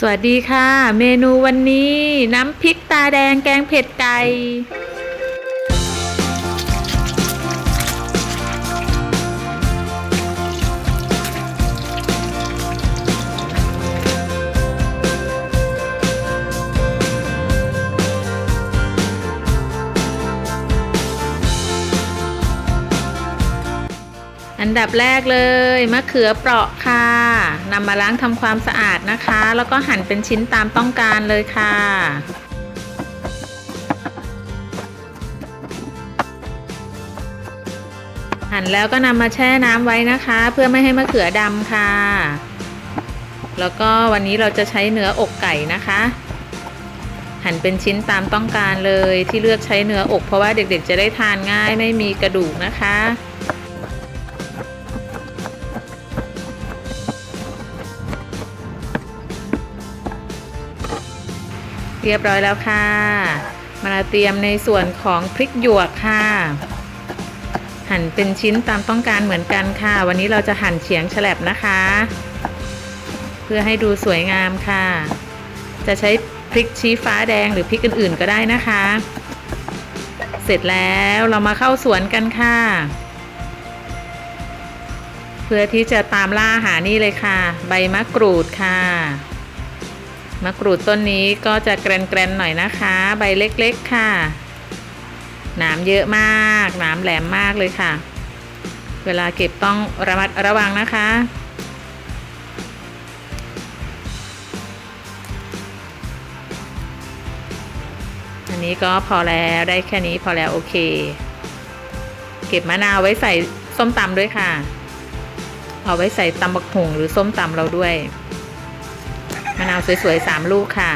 สวัสดีค่ะ เมนูวันนี้ น้ำพริกตาแดงแกงเผ็ดไก่ อันดับแรกเลยมะเขือเปราะค่ะนำมาล้างทำความสะอาดนะคะ แล้วก็หั่นเป็นชิ้นตามต้องการเลยค่ะ หั่นแล้วก็นำมาแช่น้ำไว้นะคะ เพื่อไม่ให้มะเขือดำค่ะ แล้วก็วันนี้เราจะใช้เนื้ออกไก่นะคะ หั่นเป็นชิ้นตามต้องการเลยที่เลือกใช้เนื้ออก เพราะว่าเด็กๆจะได้ทานง่ายไม่มีกระดูกนะคะ เรียบร้อยแล้วค่ะ มาเตรียมในส่วนของพริกหยวกค่ะ หั่นเป็นชิ้นตามต้องการเหมือนกันค่ะ วันนี้เราจะหั่นเฉียงแฉลบนะคะ เพื่อให้ดูสวยงามค่ะ จะใช้พริกชี้ฟ้าแดงหรือพริกอื่นๆ ก็ได้นะคะ เสร็จแล้วเรามาเข้าสวนกันค่ะ เพื่อที่จะตามล่าหานี่เลยค่ะ ใบมะกรูดค่ะ มะกรูดต้นนี้ก็จะแกรนๆหน่อยนะคะ ใบเล็กๆค่ะ หนามเยอะมาก หนามแหลมมากเลยค่ะ เวลาเก็บต้องระมัดระวังนะคะ อันนี้ก็พอแล้วได้แค่นี้พอแล้วโอเค เก็บมะนาวไว้ใส่ส้มตำด้วยค่ะ เอาไว้ใส่ตำบักหุงหรือส้มตำเราด้วย มะนาวสวยๆสามลูกค่ะ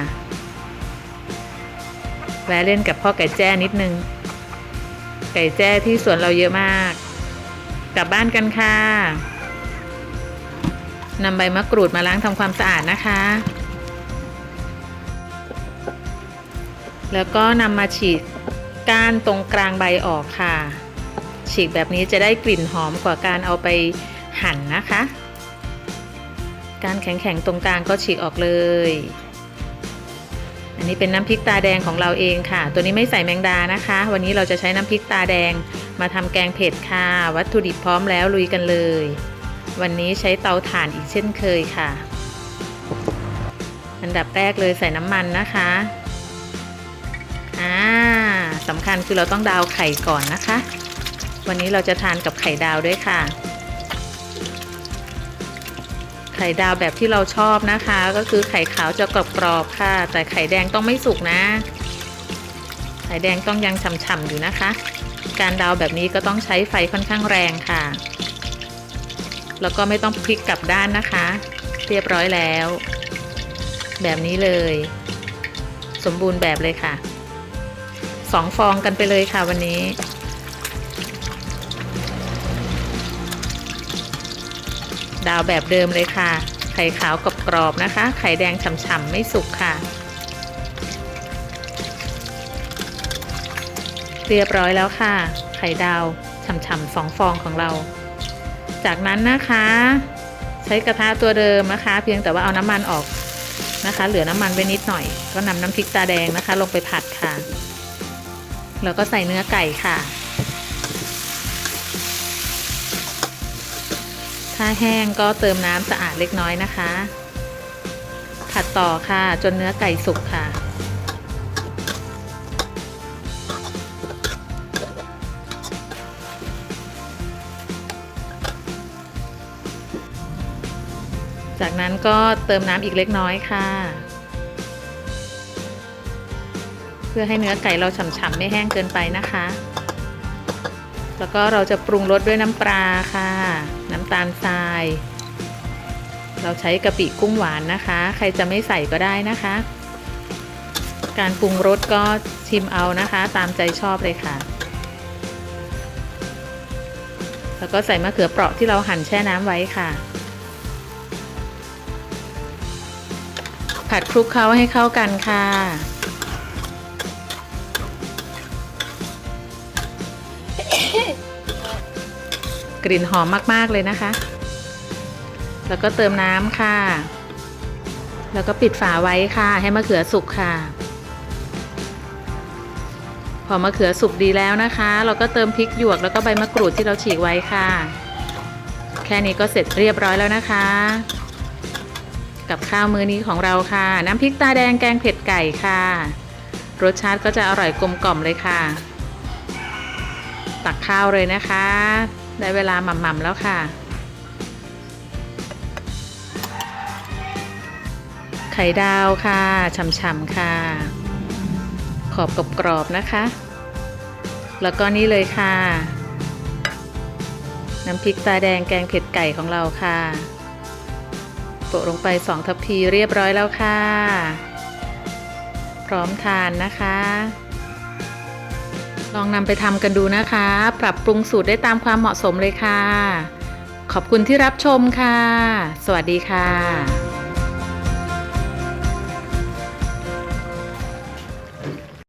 แวะเล่นกับพ่อไก่แจ้นิดนึง ไก่แจ้ที่สวนเราเยอะมาก กลับบ้านกันค่ะนำใบมะกรูดมาล้างทำความสะอาดนะคะ แล้วก็นำมาฉีกก้านตรงกลางใบออกค่ะ ฉีกแบบนี้จะได้กลิ่นหอมกว่าการเอาไปหั่นนะคะ การแข็งๆตรงกลางก็ฉีกออกเลย อันนี้เป็นน้ำพริกตาแดงของเราเองค่ะ ตัวนี้ไม่ใส่แมงดานะคะ วันนี้เราจะใช้น้ำพริกตาแดง มาทำแกงเผ็ดค่ะ วัตถุดิบพร้อมแล้วลุยกันเลย วันนี้ใช้เตาถ่านอีกเช่นเคยค่ะ อันดับแรกเลยใส่น้ำมันนะคะอ่าสำคัญคือเราต้องดาวไข่ก่อนนะคะ วันนี้เราจะทานกับไข่ดาวด้วยค่ะ ข่ดาวแบบที่เราชอบนะคะ ก็คือไข่ขาวจะกรอบๆค่ะ แต่ไข่แดงต้องไม่สุกนะ ไข่แดงต้องยังฉ่ำๆอยู่นะคะ การดาวแบบนี้ก็ต้องใช้ไฟค่อนข้างแรงค่ะ แล้วก็ไม่ต้องพลิกกลับด้านนะคะ เรียบร้อยแล้ว แบบนี้เลย สมบูรณ์แบบเลยค่ะสองฟองกันไปเลยค่ะวันนี้ ดาวแบบเดิมเลยค่ะ ไข่ขาวกกรอบนะคะ ไข่แดงฉ่ำๆไม่สุกค่ะ เรียบร้อยแล้วค่ะ ไข่ดาวฉ่ำๆสองฟองของเรา จากนั้นนะคะ ใช้กระทะตัวเดิมนะคะ เพียงแต่ว่าเอาน้ำมันออกนะคะ เหลือน้ำมันไว้นิดหน่อย ก็นำน้ำพริกตาแดงนะคะ ลงไปผัดค่ะ แล้วก็ใส่เนื้อไก่ค่ะ ถ้าแห้งก็เติมน้ำสะอาดเล็กน้อยนะคะ ผัดต่อค่ะจนเนื้อไก่สุกค่ะ จากนั้นก็เติมน้ำอีกเล็กน้อยค่ะ เพื่อให้เนื้อไก่เราฉ่ำๆไม่แห้งเกินไปนะคะ แล้วก็เราจะปรุงรสด้วยน้ำปลาค่ะ น้ำตาลทราย เราใช้กะปิกุ้งหวานนะคะ ใครจะไม่ใส่ก็ได้นะคะ การปรุงรสก็ชิมเอานะคะ ตามใจชอบเลยค่ะ แล้วก็ใส่มะเขือเปราะที่เราหั่นแช่น้ำไว้ค่ะ ผัดคลุกเคล้าให้เข้ากันค่ะ กลิ่นหอมมากๆเลยนะคะ แล้วก็เติมน้ำค่ะ แล้วก็ปิดฝาไว้ค่ะ ให้มะเขือสุกค่ะ พอมะเขือสุกดีแล้วนะคะ เราก็เติมพริกหยวกแล้วก็ใบมะกรูดที่เราฉีกไว้ค่ะ แค่นี้ก็เสร็จเรียบร้อยแล้วนะคะ กับข้าวมื้อนี้ของเราค่ะ น้ำพริกตาแดงแกงเผ็ดไก่ค่ะ รสชาติก็จะอร่อยกลมกล่อมเลยค่ะตักข้าวเลยนะคะ ได้เวลาหม่ำๆแล้วค่ะ ไข่ดาวค่ะฉ่ำๆค่ะ ขอบกรอบๆนะคะ แล้วก็นี่เลยค่ะ น้ำพริกตาแดงแกงเผ็ดไก่ของเราค่ะโปะลงไปสองทัพพีเรียบร้อยแล้วค่ะ พร้อมทานนะคะ ลองนำไปทำกันดูนะคะ ปรับปรุงสูตรได้ตามความเหมาะสมเลยค่ะ ขอบคุณที่รับชมค่ะ สวัสดีค่ะ